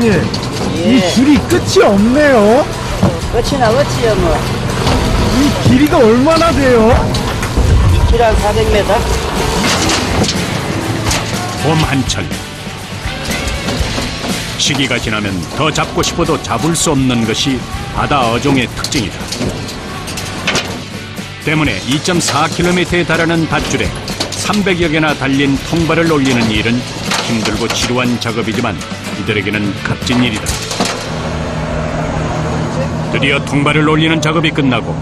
사장님, 예. 이 줄이 끝이 없네요. 끝이 나겠지요, 뭐. 이 길이가 얼마나 돼요? 2kg 400m? 봄 한철 시기가 지나면 더 잡고 싶어도 잡을 수 없는 것이 바다 어종의 특징이다. 때문에 2.4km에 달하는 밧줄에 300여 개나 달린 통발을 올리는 일은 힘들고 지루한 작업이지만 이들에게는 값진 일이다. 드디어 통발을 올리는 작업이 끝나고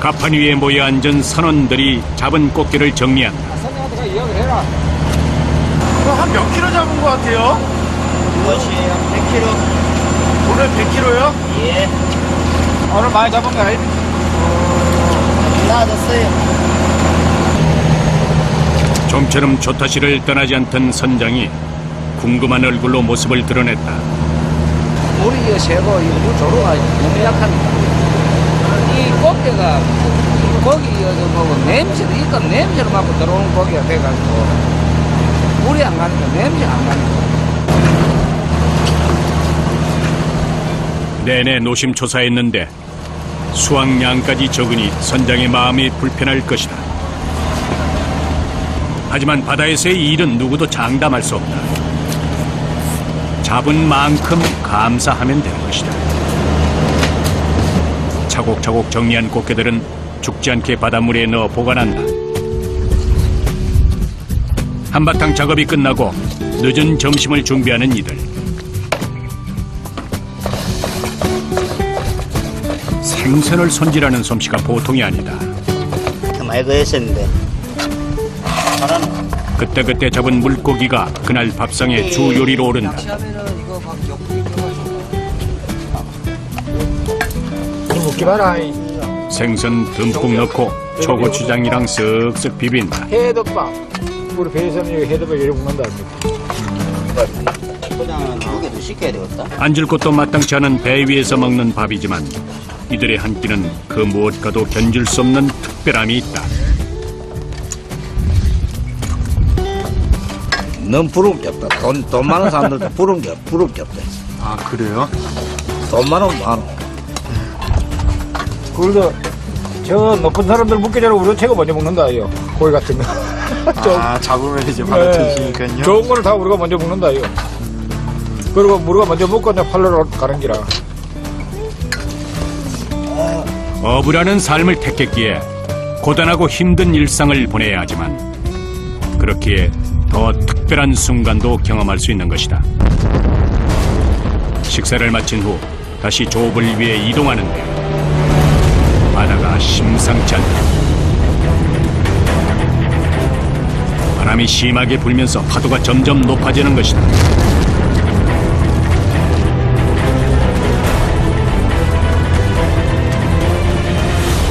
가판 위에 모여 앉은 선원들이 잡은 꽃게를 정리한다. 한몇 킬로 잡은 것 같아요? 이것이 100kg? 오늘 100킬로요? 예. 오늘 많이 잡은 거 아니에요? 나아졌어요. 좀처럼 조타시를 떠나지 않던 선장이 궁금한 얼굴로 모습을 드러냈다. 물이 이거 새고 이물 조로가 너무 약합니다. 이 꽃게가 고기 이거 냄새도 있고 냄새를 맡고 들어오는 고기가 돼가지고 물이 안 가니까 냄새가 안 가니까 내내 노심초사했는데 수확량까지 적으니 선장의 마음이 불편할 것이다. 하지만 바다에서의 일은 누구도 장담할 수 없다. 잡은 만큼 감사하면 되는 것이다. 차곡차곡 정리한 꽃게들은 죽지 않게 바닷물에 넣어 보관한다. 한바탕 작업이 끝나고 늦은 점심을 준비하는 이들. 생선을 손질하는 솜씨가 보통이 아니다. 많이 그랬었는데. 그때그때 잡은 물고기가 그날 밥상의 주 요리로 오른다. 생선 듬뿍 넣고 초고추장이랑 쓱쓱 비빈다. 해덮밥. 우리 배에서는 해덮밥 이렇게 먹는다. 앉을 곳도 마땅치 않은 배 위에서 먹는 밥이지만 이들의 한 끼는 그 무엇과도 견줄 수 없는 특별함이 있다. 넌 부러운 게 없다. 돈, 돈 많은 사람들도 부러운 게, 없- 부러운 게 없다. 아, 그래요? 돈 많으면 많아. 그래도 저 높은 사람들 묵기 전에 우리 최고 먼저 먹는다, 이요. 고기 같은 거. 아, 잡으면 이제 바로 드시니까요. 좋은 거는 다 우리가 먼저 먹는다, 이요. 그리고 우리가 먼저 먹고 그냥 팔러 가는 기라. 어부라는 삶을 택했기에 고단하고 힘든 일상을 보내야 하지만 그렇기에 더 특별한 순간도 경험할 수 있는 것이다. 식사를 마친 후 다시 조업을 위해 이동하는데 바다가 심상치 않다. 바람이 심하게 불면서 파도가 점점 높아지는 것이다.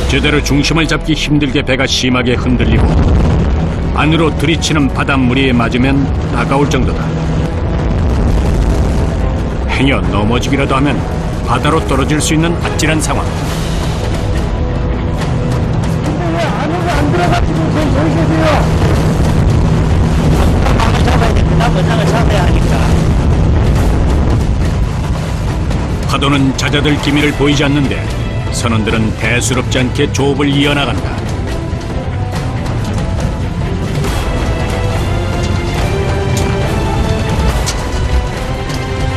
제대로 중심을 잡기 힘들게 배가 심하게 흔들리고 안으로 들이치는 바닷물이 맞으면 다가올 정도다. 행여 넘어지기라도 하면 바다로 떨어질 수 있는 아찔한 상황. 나부장을 잡아야 하니까. 파도는 잦아들 기미를 보이지 않는데 선원들은 대수롭지 않게 조업을 이어나간다.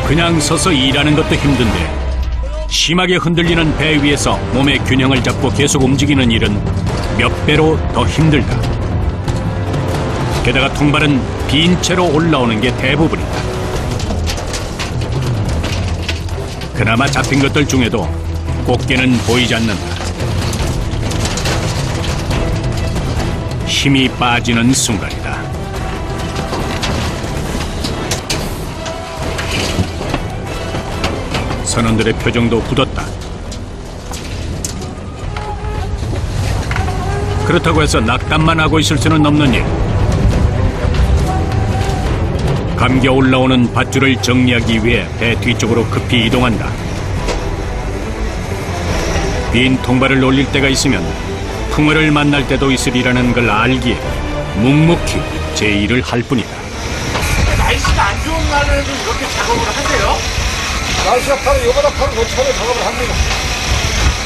그냥 서서 일하는 것도 힘든데 심하게 흔들리는 배 위에서 몸의 균형을 잡고 계속 움직이는 일은 몇 배로 더 힘들다. 게다가 통발은 빈 채로 올라오는 게 대부분이다. 그나마 잡힌 것들 중에도 꽃게는 보이지 않는다. 힘이 빠지는 순간이다. 선원들의 표정도 굳었다. 그렇다고 해서 낙담만 하고 있을 수는 없는 일. 감겨 올라오는 밧줄을 정리하기 위해 배 뒤쪽으로 급히 이동한다. 빈 통발을 올릴 때가 있으면 풍어를 만날 때도 있으리라는 걸 알기에 묵묵히 제 일을 할 뿐이다. 날씨가 안 좋은 날에도 이렇게 작업을 하세요? 날씨가 파는 이거보다 파는 못차게 작업을 합니다.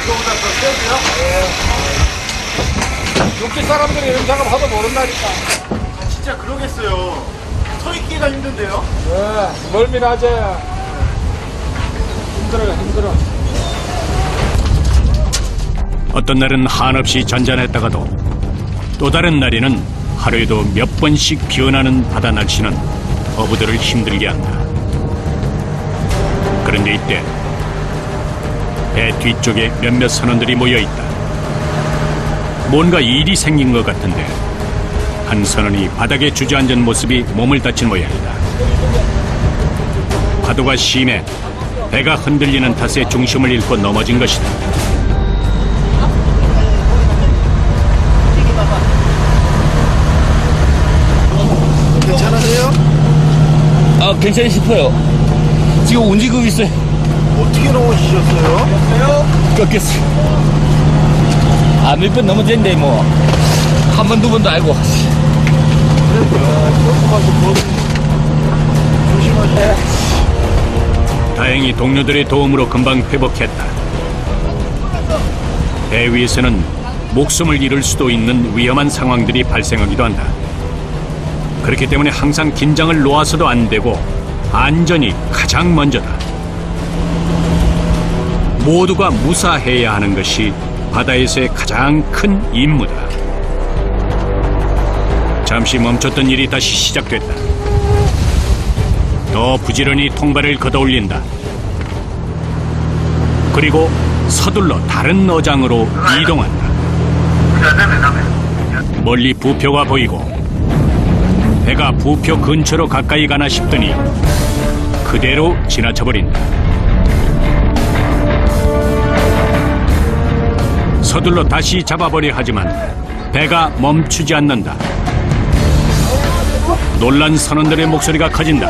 이거보다 더 세고요? 예. 육지 사람들이 이런 작업 하도 모른다니까. 진짜 그러겠어요. 서 있기가 힘든데요? 예, 멀미나지. 힘들어요, 힘들어. 어떤 날은 한없이 잔잔했다가도 또 다른 날에는 하루에도 몇 번씩 변하는 바다 날씨는 어부들을 힘들게 한다. 그런데 이때 배 뒤쪽에 몇몇 선원들이 모여 있다. 뭔가 일이 생긴 것 같은데 한 선원이 바닥에 주저앉은 모습이 몸을 다친 모양이다. 파도가 심해 배가 흔들리는 탓에 중심을 잃고 넘어진 것이다. 괜찮으세요? 아 괜찮이 싶어요. 지금 움직이고 있어요. 어떻게 넘어지셨어요? 꺾였어요. 아 몇번 넘어졌는데 뭐 한 번 두 번도 알고. 다행히 동료들의 도움으로 금방 회복했다. 배 위에서는 목숨을 잃을 수도 있는 위험한 상황들이 발생하기도 한다. 그렇기 때문에 항상 긴장을 놓아서도 안 되고 안전이 가장 먼저다. 모두가 무사해야 하는 것이 바다에서의 가장 큰 임무다. 잠시 멈췄던 일이 다시 시작됐다. 더 부지런히 통발을 걷어올린다. 그리고 서둘러 다른 어장으로 이동한다. 멀리 부표가 보이고 배가 부표 근처로 가까이 가나 싶더니 그대로 지나쳐버린다. 서둘러 다시 잡아보려 하지만 배가 멈추지 않는다. 놀란 선원들의 목소리가 커진다.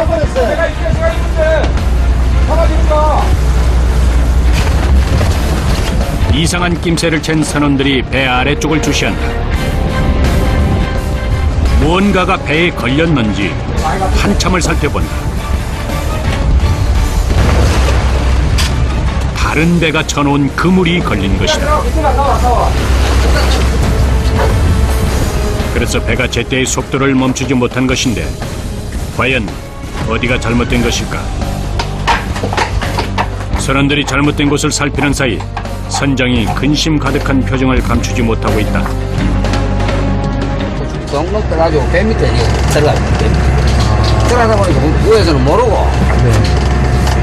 이상한 낌새를 챈 선원들이 배 아래쪽을 주시한다. 무언가가 배에 걸렸는지 한참을 살펴본다. 다른 배가 쳐놓은 그물이 걸린 것이다. 그래서 배가 제때의 속도를 멈추지 못한 것인데 과연 어디가 잘못된 것일까? 선원들이 잘못된 곳을 살피는 사이 선장이 근심 가득한 표정을 감추지 못하고 있다. 덩덩 떠가지고 배 밑에 이제 들어가요. 배 밑에. 들어가다 보니까 위에서는 모르고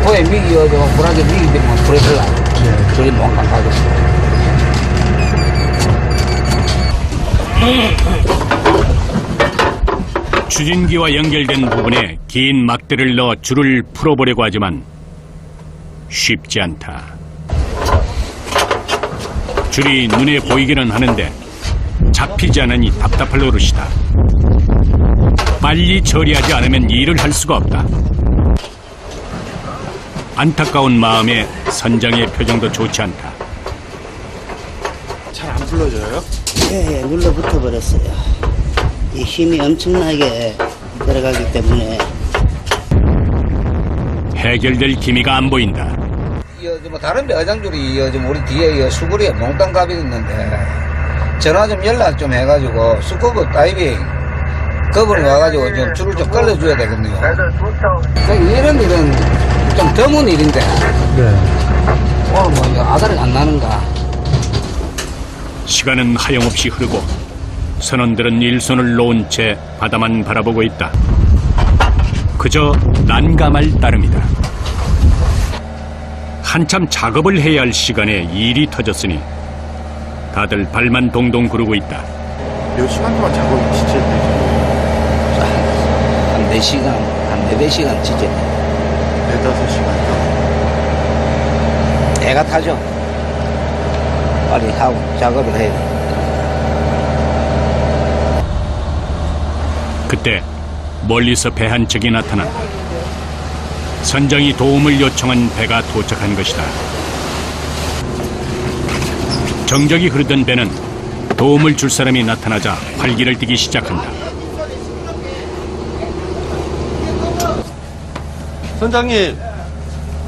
고에 미기 어저 불안게 미기 되면 불에 들라. 저기 뭔가 가지고. 추진기와 연결된 부분에 긴 막대를 넣어 줄을 풀어보려고 하지만 쉽지 않다. 줄이 눈에 보이기는 하는데 잡히지 않으니 답답할 노릇이다. 빨리 처리하지 않으면 일을 할 수가 없다. 안타까운 마음에 선장의 표정도 좋지 않다. 잘안 풀러져요? 예, 예, 눌러붙어 버렸어요. 이 힘이 엄청나게 들어가기 때문에 해결될 기미가 안 보인다. 이, 뭐 다른 배 어장줄이 이, 좀 우리 뒤에 이 수구리에 몽땅 갑이 있는데 전화 좀 연락 좀 해가지고 스쿠버 다이빙 그분이 와가지고 좀 줄을 좀 끌어줘야 되거든요. 그러니까 이런 일은 좀 드문 일인데 오늘 뭐 이거 아다리 안 나는가? 시간은 하염없이 흐르고 선원들은 일손을 놓은 채 바다만 바라보고 있다. 그저 난감할 따름이다. 한참 작업을 해야 할 시간에 일이 터졌으니 다들 발만 동동 구르고 있다. 몇 시간 동안 작업이 진짜 힘들죠? 한 4시간, 한 4, 4시간 진짜 네다섯 시간이요? 애가 타죠. 빨리 하고 작업을 해야 돼. 그때 멀리서 배 한 척이 나타난다. 선장이 도움을 요청한 배가 도착한 것이다. 정적이 흐르던 배는 도움을 줄 사람이 나타나자 활기를 띠기 시작한다. 선장님,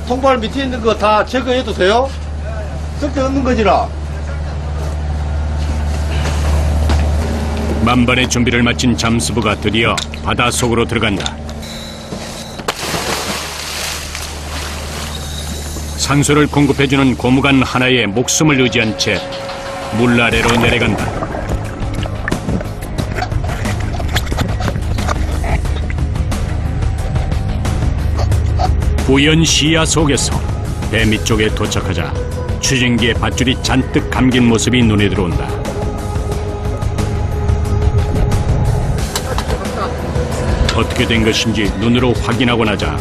통발 밑에 있는 거 다 제거해도 돼요? 쓸데 없는 거지라. 만반의 준비를 마친 잠수부가 드디어 바다 속으로 들어간다. 산소를 공급해주는 고무관 하나에 목숨을 의지한 채 물 아래로 내려간다. 부연 시야 속에서 배 밑쪽에 도착하자 추진기에 밧줄이 잔뜩 감긴 모습이 눈에 들어온다. 어떻게 된 것인지 눈으로 확인하고 나자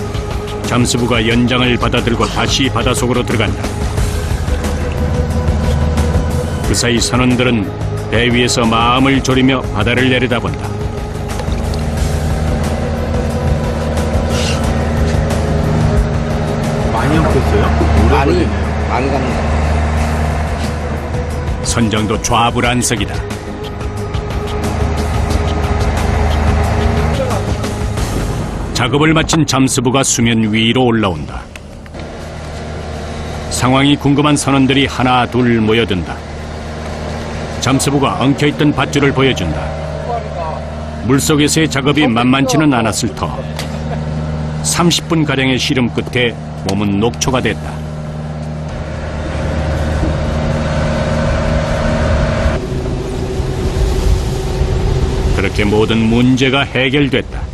잠수부가 연장을 받아들고 다시 바닷속으로 들어간다. 그 사이 선원들은 배 위에서 마음을 졸이며 바다를 내려다본다. 많이 엉켰어요? 많이. 많이 갑니다. 선장도 좌불안석이다. 작업을 마친 잠수부가 수면 위로 올라온다. 상황이 궁금한 선원들이 하나 둘 모여든다. 잠수부가 엉켜있던 밧줄을 보여준다. 물속에서의 작업이 만만치는 않았을 터 30분가량의 시름 끝에 몸은 녹초가 됐다. 그렇게 모든 문제가 해결됐다.